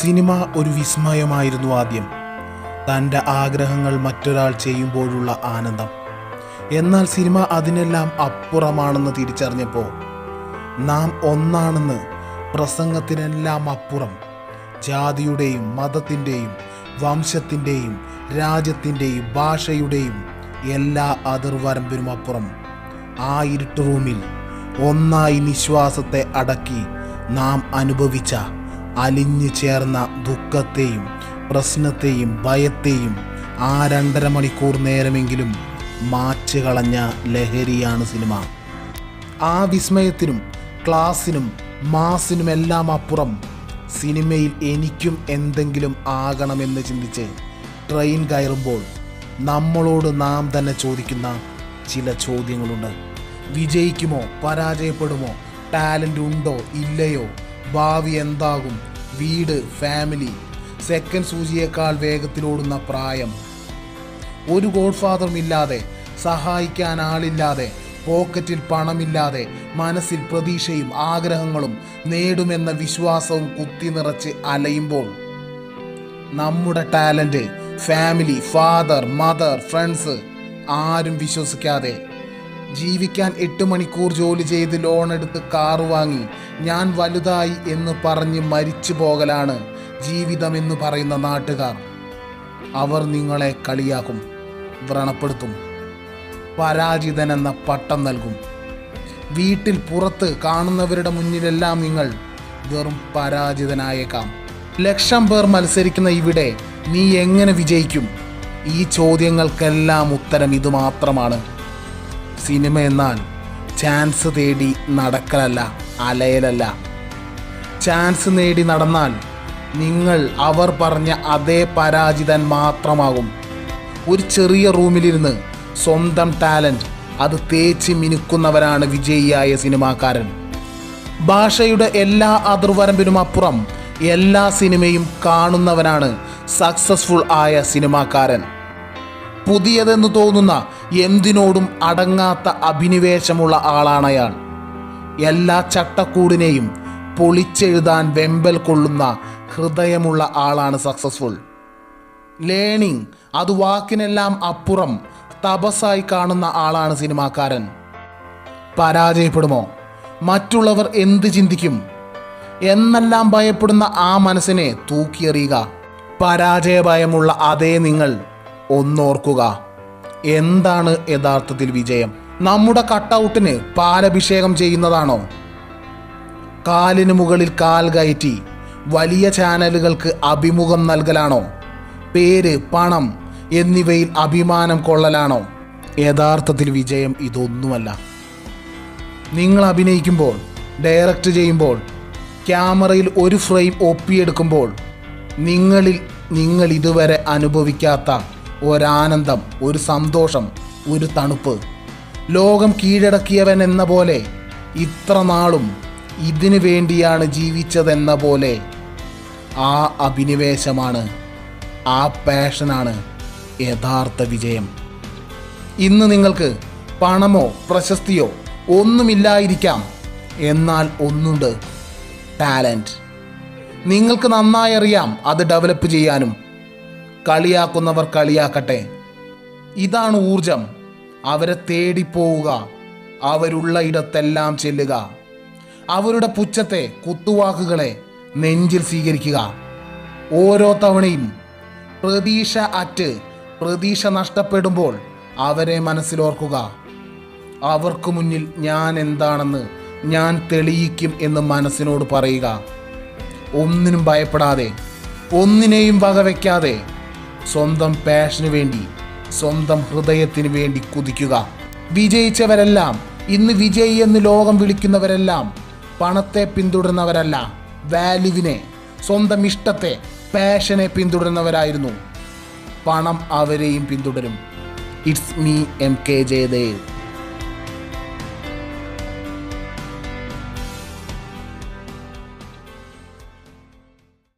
Cinema ഒരു വിസ്മയമായിരുന്നു ആദ്യം. തന്റെ ആഗ്രഹങ്ങൾ മറ്റൊരാൾ ചെയ്യുമ്പോഴുള്ള ആനന്ദം. എന്നാൽ സിനിമ അതിനെല്ലാം അപ്പുറമാണെന്ന് തിരിച്ചറിഞ്ഞപ്പോൾ നാം ഒന്നാണെന്ന് പ്രസംഗത്തിനെല്ലാം അപ്പുറം. ജാതിയുടെയും മതത്തിന്റെയും വംശത്തിന്റെയും രാജ്യത്തിന്റെയും ഭാഷയുടെയും എല്ലാ അതിർവരമ്പിനും അപ്പുറം. ആ ഇരുട്ട് റൂമിൽ ഒന്നായി നിശ്വാസത്തെ അടക്കി നാം അനുഭവിച്ച അലിഞ്ഞു ചേർന്ന ദുഃഖത്തെയും പ്രശ്നത്തെയും ഭയത്തെയും ആ രണ്ടര മണിക്കൂർ നേരമെങ്കിലും മാച്ച് കളഞ്ഞ ലഹരിയാണ് സിനിമ. ആ വിസ്മയത്തിനും ക്ലാസ്സിനും മാസിനുമെല്ലാം അപ്പുറം സിനിമയിൽ എനിക്കും എന്തെങ്കിലും ആകണമെന്ന് ചിന്തിച്ച് ട്രെയിൻ കയറുമ്പോൾ നമ്മളോട് നാം തന്നെ ചോദിക്കുന്ന ചില ചോദ്യങ്ങളുണ്ട്. വിജയിക്കുമോ? പരാജയപ്പെടുമോ? ടാലന്റ് ഉണ്ടോ? ഇല്ലയോ? ഭാവി എന്താകും? വീട് ഫാമിലി സെക്കൻഡ് സൂചിയേക്കാൾ വേഗത്തിലോടുന്ന പ്രായം. ഒരു ഗോഡ്ഫാദറും ഇല്ലാതെ സഹായിക്കാൻ ആളില്ലാതെ പോക്കറ്റിൽ പണമില്ലാതെ മനസ്സിൽ പ്രതീക്ഷയും ആഗ്രഹങ്ങളും നേടുമെന്ന വിശ്വാസവും കുത്തി നിറച്ച് അലയുമ്പോൾ നമ്മുടെ talent family father mother friends ആരും വിശ്വസിക്കാതെ ജീവിക്കാൻ എട്ട് മണിക്കൂർ ജോലി ചെയ്ത് ലോൺ എടുത്ത് കാർ വാങ്ങി. ഞാൻ വലുതായി എന്ന് പറഞ്ഞ് മരിച്ചു പോകലാണ് ജീവിതമെന്ന് പറയുന്ന നാട്ടുകാർ. അവർ നിങ്ങളെ കളിയാക്കും വ്രണപ്പെടുത്തും പരാജിതനെന്ന പട്ടം നൽകും. വീട്ടിൽ പുറത്ത് കാണുന്നവരുടെ മുന്നിലെല്ലാം നിങ്ങൾ വെറും പരാജിതനായേക്കാം. ലക്ഷം പേർ മത്സരിക്കുന്ന ഇവിടെ നീ എങ്ങനെ വിജയിക്കും? ഈ ചോദ്യങ്ങൾക്കെല്ലാം ഉത്തരം ഇത് മാത്രമാണ് സിനിമ എന്നാൽ ചാൻസ് തേടി നടക്കലല്ല അലയലല്ല. ചാൻസ് നേടി നടന്നാൽ നിങ്ങൾ അവർ പറഞ്ഞ അതേ പരാജിതൻ മാത്രമാകും. ഒരു ചെറിയ റൂമിലിരുന്ന് സ്വന്തം ടാലന്റ് അത് തേച്ച് മിനുക്കുന്നവരാണ് വിജയിയായ സിനിമാക്കാരൻ. ഭാഷയുടെ എല്ലാ അതിർവരമ്പിനും അപ്പുറം എല്ലാ സിനിമയും കാണുന്നവനാണ് സക്സസ്ഫുൾ ആയ സിനിമാക്കാരൻ. പുതിയതെന്ന് തോന്നുന്ന എന്തിനോടും അടങ്ങാത്ത അഭിനിവേശമുള്ള ആളാണ് അയാൾ. എല്ലാ ചട്ടക്കൂടിനെയും പൊളിച്ചെഴുതാൻ വെമ്പൽ കൊള്ളുന്ന ഹൃദയമുള്ള ആളാണ് സക്സസ്ഫുൾ ലേണിംഗ് അത് വാക്കിനെല്ലാം അപ്പുറം തപസ്സായി കാണുന്ന ആളാണ് സിനിമാക്കാരൻ. പരാജയപ്പെടുമോ? മറ്റുള്ളവർ എന്ത് ചിന്തിക്കും? എന്നെല്ലാം ഭയപ്പെടുന്ന ആ മനസ്സിനെ തൂക്കിയെറിയുക. പരാജയ ഭയമുള്ള അതേ നിങ്ങൾ ഒന്നോർക്കുക. എന്താണ് യഥാർത്ഥത്തിൽ വിജയം? നമ്മുടെ കട്ടൗട്ടിന് പാലഭിഷേകം ചെയ്യുന്നതാണോ? കാലിന് മുകളിൽ കാൽ കയറ്റി വലിയ ചാനലുകൾക്ക് അഭിമുഖം നൽകലാണോ? പേര് പണം എന്നിവയിൽ അഭിമാനം കൊള്ളലാണോ? യഥാർത്ഥത്തിൽ വിജയം ഇതൊന്നുമല്ല. നിങ്ങൾ അഭിനയിക്കുമ്പോൾ ഡയറക്റ്റ് ചെയ്യുമ്പോൾ ക്യാമറയിൽ ഒരു ഫ്രെയിം ഒപ്പിയെടുക്കുമ്പോൾ നിങ്ങളിൽ നിങ്ങൾ ഇതുവരെ അനുഭവിക്കാത്ത ഒരാനന്ദം ഒരു സന്തോഷം ഒരു തണുപ്പ്. ലോകം കീഴടക്കിയവൻ എന്ന പോലെ ഇത്ര നാളും ഇതിനു വേണ്ടിയാണ് ജീവിച്ചതെന്ന പോലെ ആ അഭിനിവേശമാണ് ആ പാഷനാണ് യഥാർത്ഥ വിജയം. ഇന്ന് നിങ്ങൾക്ക് പണമോ പ്രശസ്തിയോ ഒന്നുമില്ലായിരിക്കാം. എന്നാൽ ഒന്നുണ്ട് ടാലന്റ് നിങ്ങൾക്ക് നന്നായി അറിയാം അത് ഡെവലപ്പ് ചെയ്യാനും കളിയാക്കുന്നവർ കളിയാക്കട്ടെ. ഇതാണ് ഊർജം അവരെ തേടിപ്പോവുക. അവരുള്ള ഇടത്തെല്ലാം ചെല്ലുക. അവരുടെ പുച്ഛത്തെ കുത്തുവാക്കുകളെ നെഞ്ചിൽ സ്വീകരിക്കുക. ഓരോ തവണയും പ്രതീക്ഷ അറ്റ് പ്രതീക്ഷ നഷ്ടപ്പെടുമ്പോൾ അവരെ മനസ്സിലോർക്കുക. അവർക്ക് മുന്നിൽ ഞാൻ എന്താണെന്ന് ഞാൻ തെളിയിക്കും എന്ന് മനസ്സിനോട് പറയുക. ഒന്നിനും ഭയപ്പെടാതെ ഒന്നിനെയും വകവയ്ക്കാതെ സ്വന്തം പാഷന് വേണ്ടി സ്വന്തം ഹൃദയത്തിന് വേണ്ടി കുതിക്കുക. വിജയിച്ചവരെല്ലാം ഇന്ന് വിജയി എന്ന് ലോകം വിളിക്കുന്നവരെല്ലാം പണത്തെ പിന്തുടരുന്നവരല്ല വാല്യുവിനെ സ്വന്തം ഇഷ്ടത്തെ പാഷനെ പിന്തുടരുന്നവരായിരുന്നു. പണം അവരെയും പിന്തുടരും. It's me M K Jayadev